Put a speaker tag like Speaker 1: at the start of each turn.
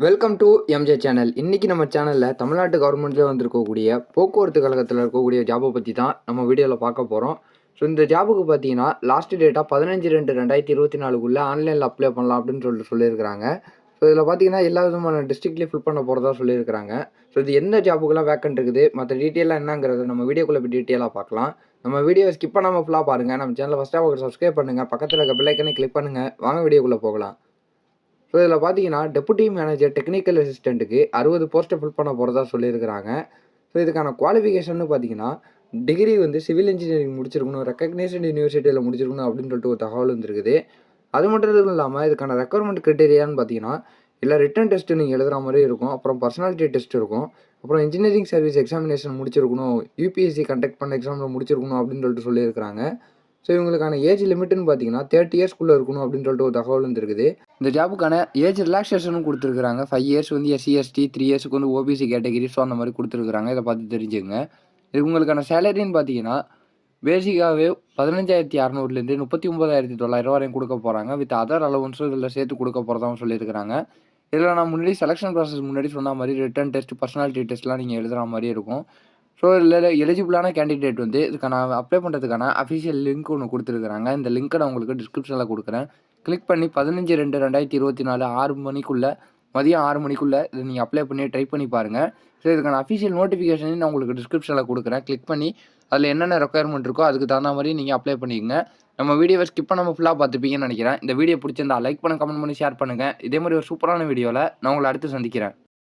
Speaker 1: Welcome to MJ channel இன்றைக்கி நம்ம சேனலில் தமிழ்நாட்டு கவர்மெண்ட்லேயே வந்திருக்கக்கூடிய போக்குவரத்து கழகத்தில் இருக்கக்கூடிய ஜாபை பற்றி தான் நம்ம வீடியோவில் பார்க்க போகிறோம் ஸோ இந்த ஜாபுக்கு பார்த்தீங்கன்னா லாஸ்ட் டேட்டாக பதினஞ்சு ரெண்டு ரெண்டாயிரத்தி இருபத்தி நாலுக்குள்ளே ஆன்லைனில் அப்ளை பண்ணலாம் அப்படின்னு சொல்லிட்டு சொல்லியிருக்கிறாங்க. ஸோ இதில் பார்த்தீங்கன்னா எல்லா விதமான டிஸ்ட்ரிக்ட்லேயும் ஃபில் பண்ண போகிறதா சொல்லியிருக்கிறாங்க. ஸோ இது எந்த ஜாபுக்கெல்லாம் வேக்கன்ட் இருக்குது மற்ற டீட்டெயிலாக என்னங்கிறத நம்ம வீடியோக்குள்ளே போய் டீட்டெயிலாக பார்க்கலாம். நம்ம வீடியோ ஸ்கிப் பண்ணாமல் ஃபுல்லாக பாருங்கள் நம்ம சேனலில் ஃபஸ்ட்டாக ஒரு சப்ஸ்கிரைப் பண்ணுங்கள் பக்கத்தில் இருக்க பிள்ளைக்கனே கிளிக் பண்ணுங்கள் வாங்க வீடியோக்குள்ளே போகலாம். ஸோ இதில் பார்த்தீங்கன்னா டெபுட்டி மேனேஜர் டெக்னிக்கல் அசிஸ்டண்ட்டுக்கு அறுபது போஸ்ட்டை ஃபில் பண்ண போகிறதா சொல்லியிருக்கிறாங்க. ஸோ இதுக்கான குவாலிஃபிகேஷன் பார்த்தீங்கன்னா டிகிரி வந்து சிவில் இன்ஜினியரிங் முடிச்சிருக்கணும் ரெக்கக்னைஸ்டு யூனிவர்சிட்டியில் முடிச்சிருக்கணும் அப்படின்னு சொல்லிட்டு ஒரு தகவல் வந்துருக்குது. அது மட்டும் இல்லாமல் இதுக்கான ரெக்குவயர்மெண்ட் க்ரைட்டீரியான்னு பார்த்தீங்கன்னா இல்லை ரிட்டன் டெஸ்ட்டு நீங்கள் எழுதுகிற மாதிரி இருக்கும் அப்புறம் பர்சனாலிட்டி டெஸ்ட் இருக்கும் அப்புறம் இன்ஜினியரிங் சர்வீஸ் எக்ஸாமினேஷன் முடிச்சிருக்கணும் யூபிஎஸ்சி கண்டக்ட் பண்ண எக்ஸாமில் முடிச்சிருக்கணும் அப்படின்னு சொல்லிட்டு சொல்லியிருக்கிறாங்க. ஸோ இவங்களுக்கான ஏஜ் லிமிட்னு பார்த்தீங்கன்னா தேர்ட்டி இயர்ஸ்க்குள்ளே இருக்கணும் அப்படின்னு சொல்லிட்டு ஒரு தகவல் வந்துருக்குது. இந்த ஜாபுக்கான ஏஜ் ரிலாக்ஸேஷனும் கொடுத்துருக்காங்க ஃபைவ் இயர்ஸ் வந்து எஸ்சி எஸ்டி த்ரீ இயர்ஸ்க்கு வந்து ஓபிசி கேட்டகிரி ஸோ அந்த மாதிரி கொடுத்துருக்காங்க இதை பார்த்து தெரிஞ்சுங்க இது உங்களுக்கான சேலரின்னு பார்த்தீங்கன்னா பேசிக்காகவே பதினஞ்சாயிரத்தி அறநூறுலேருந்து முப்பத்தி ஒன்பதாயிரத்தி தொள்ளாயிரம் வரையும் கொடுக்க போகிறாங்க வித் அதர் அலவன்ஸும் இதில் சேர்த்து கொடுக்க போகிறதாவும் சொல்லியிருக்கிறாங்க. இதில் நான் முன்னாடி செலெக்ஷன் ப்ராசஸ் முன்னாடி சொன்ன மாதிரி ரிட்டன் டெஸ்ட் பர்சனாலிட்டி டெஸ்ட்லாம் நீங்கள் எழுதுகிற மாதிரி இருக்கும். ஸோ இல்லை எலிஜிபிளான கேண்டிடேட் வந்து இதுக்கான அப்ளை பண்ணுறதுக்கான அஃபிஷியல் லிங்க் ஒன்று கொடுத்துருக்குறாங்க. இந்த லிங்க்கை நான் உங்களுக்கு டிஸ்கிரிப்ஷனில் கொடுக்குறேன். கிளிக் பண்ணி பதினஞ்சு ரெண்டு ரெண்டாயிரத்தி இருபத்தி நாலு ஆறு மணிக்குள்ளே மதியம் ஆறு மணிக்குள்ளே இதை நீங்கள் அப்ளை பண்ணி ட்ரை பண்ணி பாருங்கள் ஸோ இதுக்கான அஃபிஷியல் நோட்டிஃபிகேஷனையும் நான் உங்களுக்கு டிஸ்கிரிப்ஷனில் கொடுக்குறேன். கிளிக் பண்ணி அதில் என்னென்ன ரெக்குயர்மெண்ட் இருக்கோ அதுக்கு தகுந்த மாதிரி நீங்கள் அப்ளை பண்ணிக்கங்க. நம்ம வீடியோவை ஸ்கிப் பண்ணாமல் ஃபுல்லாக பார்த்துப்பீங்கன்னு நினைக்கிறேன். இந்த வீடியோ பிடிச்சிருந்தா லைக் பண்ண கமெண்ட் பண்ணி ஷேர் பண்ணுங்கள் இதே மாதிரி ஒரு சூப்பரான வீடியோவில் நான் உங்களை அடுத்து சந்திக்கிறேன்.